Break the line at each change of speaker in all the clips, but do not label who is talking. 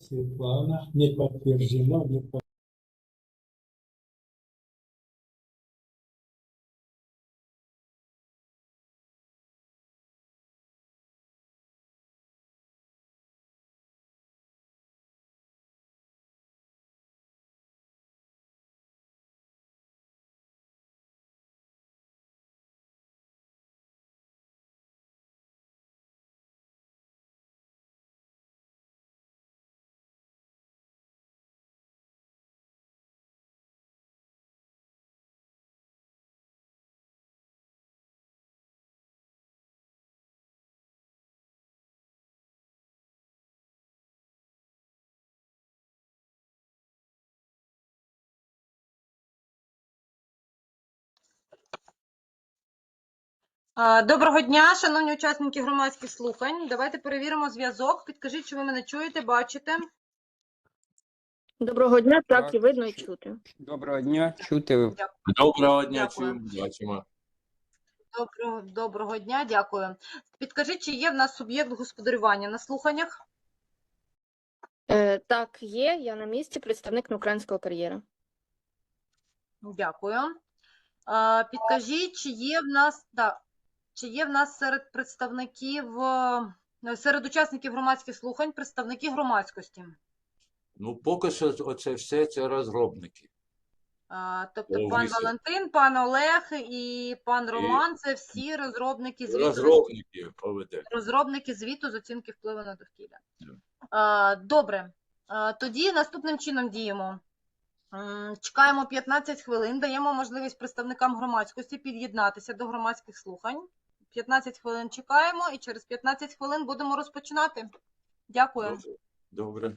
Светлана, не подтверждено, не под-
Доброго дня, шановні учасники громадських слухань. Давайте перевіримо зв'язок. Підкажіть, чи ви мене чуєте, бачите.
Доброго дня, так,
Так.
і видно і чути.
Доброго дня, чути.
Доброго дня,
Дякую.
чуємо, бачимо.
Доброго, доброго дня, дякую. Підкажіть, чи є в нас суб'єкт господарювання на слуханнях?
Е, так, є, я на місці, представник неукраїнського кар'єра.
Дякую. А, Підкажіть, чи є в нас, да, чи є в нас серед представників, е, серед учасників громадських слухань представники громадськості?
Ну, поки що оце все це розробники.
А, Тобто
О,
пан
вісім.
Валентин, пан Олег і пан Роман це всі розробники звіту.
Розробники
розробники звіту з оцінки впливу на довкілля. А, Добре. А, Тоді наступним чином діємо. Чекаємо 15 хвилин, даємо можливість представникам громадськості під'єднатися до громадських слухань. 15 хвилин чекаємо і через 15 хвилин будемо розпочинати. Дякую.
Добре. Добре.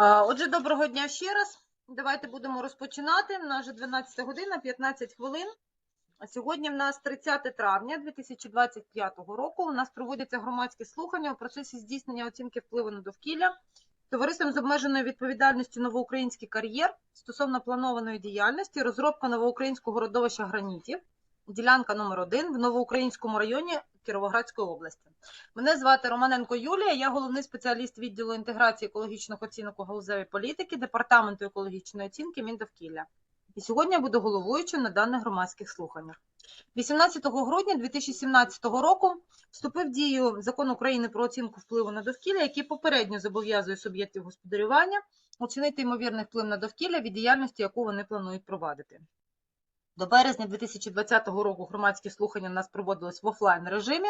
Отже, доброго дня ще раз. Давайте будемо розпочинати. У нас вже 12 година, 15 хвилин. Сьогодні в нас 30 травня 2025 року. У нас проводяться громадські слухання у процесі здійснення оцінки впливу на довкілля товариством з обмеженою відповідальністю новоукраїнський кар'єр стосовно планованої діяльності, розробка новоукраїнського родовища гранітів, ділянка номер 1 в новоукраїнському районі Кіровоградської області. Мене звати Романенко Юлія, я головний спеціаліст відділу інтеграції екологічних оцінок у галузевій політики Департаменту екологічної оцінки Міндовкілля. І сьогодні я буду головуючим на даних громадських слуханнях. 18 грудня 2017 року вступив в дію закон України про оцінку впливу на довкілля, який попередньо зобов'язує суб'єктів господарювання оцінити ймовірний вплив на довкілля від діяльності, яку вони планують провадити. До березня 2020 року громадські слухання у нас проводились в офлайн режимі.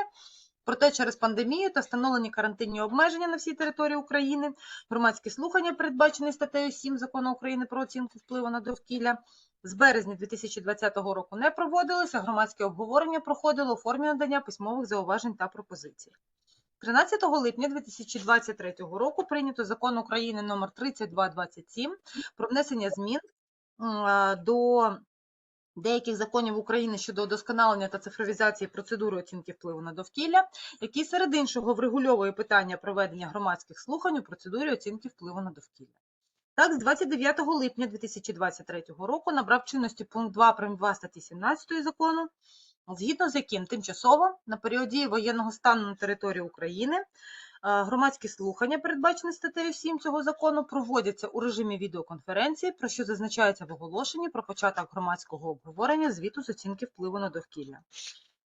Проте через пандемію та встановлені карантинні обмеження на всій території України громадські слухання, передбачені статтею 7 закону України про оцінку впливу на довкілля, з березня 2020 року не проводилися. Громадське обговорення проходило у формі надання письмових зауважень та пропозицій. 13 липня 2023 року прийнято закон України номер 3227 про внесення змін до деяких законів України щодо удосконалення та цифровізації процедури оцінки впливу на довкілля, який серед іншого врегульовує питання проведення громадських слухань у процедурі оцінки впливу на довкілля. Так, з 29 липня 2023 року набрав чинності пункт 2 прим. 2 статті 17 закону, згідно з яким тимчасово на період дії воєнного стану на території України громадські слухання, передбачені статтею 7 цього закону, проводяться у режимі відеоконференції, про що зазначається в оголошенні про початок громадського обговорення звіту з оцінки впливу на довкілля.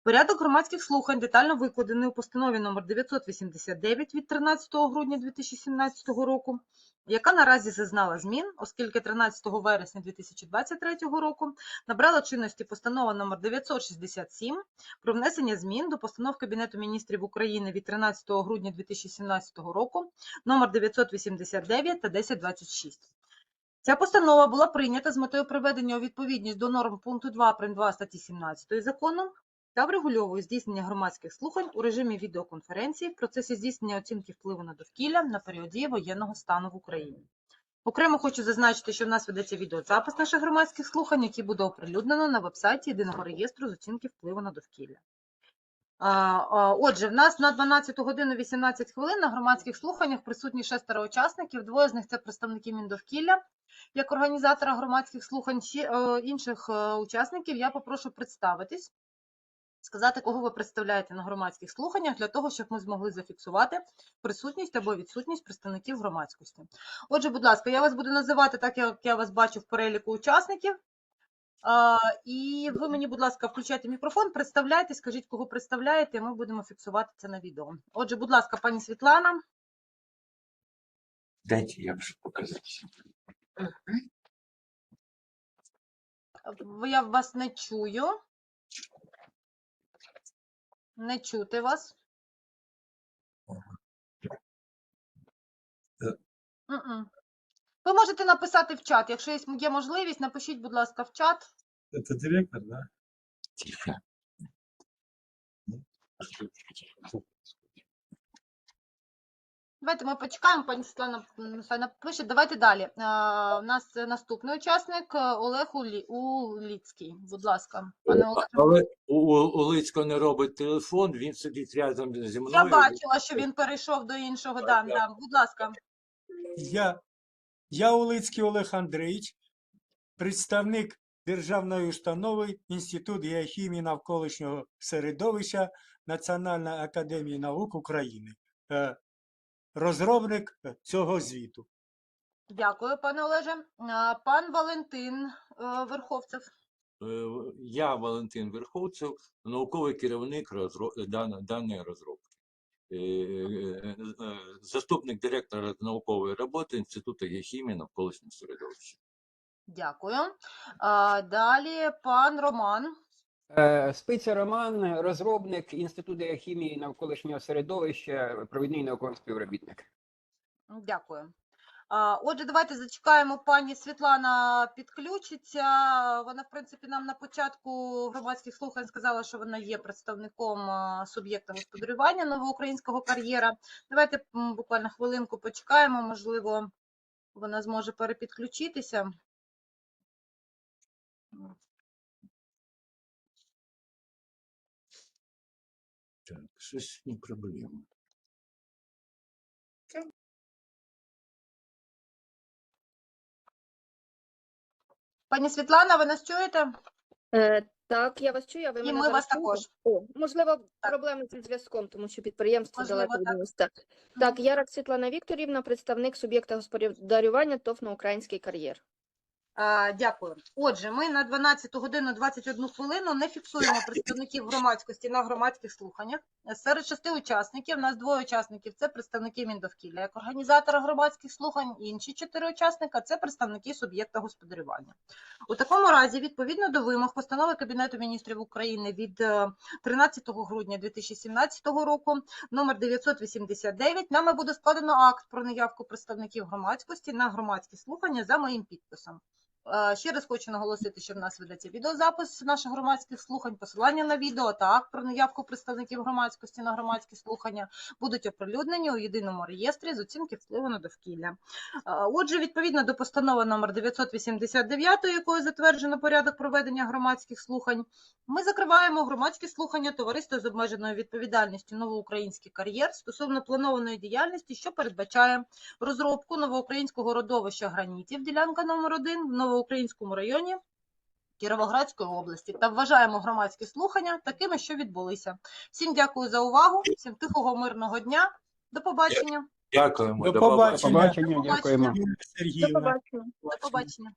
Порядок громадських слухань детально викладений у постанові номер 989 від 13 грудня 2017 року, яка наразі зазнала змін, оскільки 13 вересня 2023 року набрала чинності постанова номер 967 про внесення змін до постанов Кабінету міністрів України від 13 грудня 2017 року номер 989 та 1026. Ця постанова була прийнята з метою приведення у відповідність до норм пункту 2 прим. 2 статті 17 закону та врегульовує здійснення громадських слухань у режимі відеоконференції в процесі здійснення оцінки впливу на довкілля на період дії воєнного стану в Україні. Окремо хочу зазначити, що в нас ведеться відеозапис наших громадських слухань, який буде оприлюднено на вебсайті Єдиного реєстру з оцінки впливу на довкілля. Отже, в нас на 12 годину 18 хвилин на громадських слуханнях присутні шестеро учасників. Двоє з них це представники Міндовкілля як організатора громадських слухань. Е, інших е, учасників я попрошу представитись сказати, кого ви представляєте на громадських слуханнях, для того, щоб ми змогли зафіксувати присутність або відсутність представників громадськості. Отже, будь ласка, я вас буду називати так, як я вас бачу в переліку учасників. І ви мені, будь ласка, включайте мікрофон, представляйте, скажіть, кого представляєте, і ми будемо фіксувати це на відео. Отже, будь ласка, пані Світлана.
Дайте я вже показати.
Я вас не чую. Не чути вас.
Е.
Ви можете написати в чат. Якщо є- є можливість, напишіть, будь ласка, в чат.
Це директор, да?
Тихо.
Давайте ми почекаємо, пані Світлана м, напише. Давайте далі. Е, У нас наступний учасник е, Олег Улі- Уліцький. Будь ласка, пане Олег.
Але у, у, у Лицько не робить телефон, він сидить рядом зі мною.
Я бачила, що він перейшов до іншого. Да, да. Будь ласка.
Я, я Улицький Олег Андрійович, представник державної установи Інститут геохімії навколишнього середовища Національної академії наук України. Розробник цього звіту.
Дякую, пане Олеже. Пан Валентин е, Верховцев.
Е, Я Валентин Верховцев, науковий керівник даної розробки. Е, Заступник директора наукової роботи Інституту геохімії навколишнього середовища.
Дякую. Далі пан Роман.
Е, Спиця Роман, розробник Інституту хімії навколишнього середовища, провідний науковий співробітник.
Дякую. Отже, давайте зачекаємо, пані Світлана підключиться. Вона, в принципі, нам на початку громадських слухань сказала, що вона є представником суб'єкта господарювання новоукраїнського кар'єра. Давайте буквально хвилинку почекаємо, можливо, вона зможе перепідключитися.
Щось не проблема.
Пані Світлана, ви нас чуєте?
Е, так, я вас чую, а ви
І
мене
ми
зараз
вас
чуєте?
також.
О, можливо, проблеми зі зв'язком, тому що підприємство
Можливо,
далеко від
так.
міста. Так, Ярак Світлана Вікторівна, представник суб'єкта господарювання ТОВ на український кар'єр.
Дякую. Отже, ми на 12 годину 21 хвилину не фіксуємо представників громадськості на громадських слуханнях. Серед шести учасників, у нас двоє учасників це представники Міндовкілля як організатора громадських слухань, інші чотири учасника це представники суб'єкта господарювання. У такому разі, відповідно до вимог постанови Кабінету міністрів України від е, 13 грудня 2017 року, номер 989, нами буде складено акт про наявку представників громадськості на громадські слухання за моїм підписом. Е, Ще раз хочу наголосити, що в нас ведеться відеозапис наших громадських слухань, посилання на відео та акт про наявку представників громадськості на громадські слухання будуть оприлюднені у єдиному реєстрі з оцінки впливу на довкілля. Е, Отже, відповідно до постанови номер 989, якою затверджено порядок проведення громадських слухань, ми закриваємо громадські слухання товариства з обмеженою відповідальністю Новоукраїнський кар'єр стосовно планованої діяльності, що передбачає розробку новоукраїнського родовища гранітів, ділянка номер 1 в Новоукраїнському районі Кіровоградської області та вважаємо громадські слухання такими, що відбулися. Всім дякую за увагу, всім тихого мирного дня. До побачення.
Дякуємо.
До
побачення.
До
Побачення,
Побачення.
дякуємо.
До побачення.
До побачення.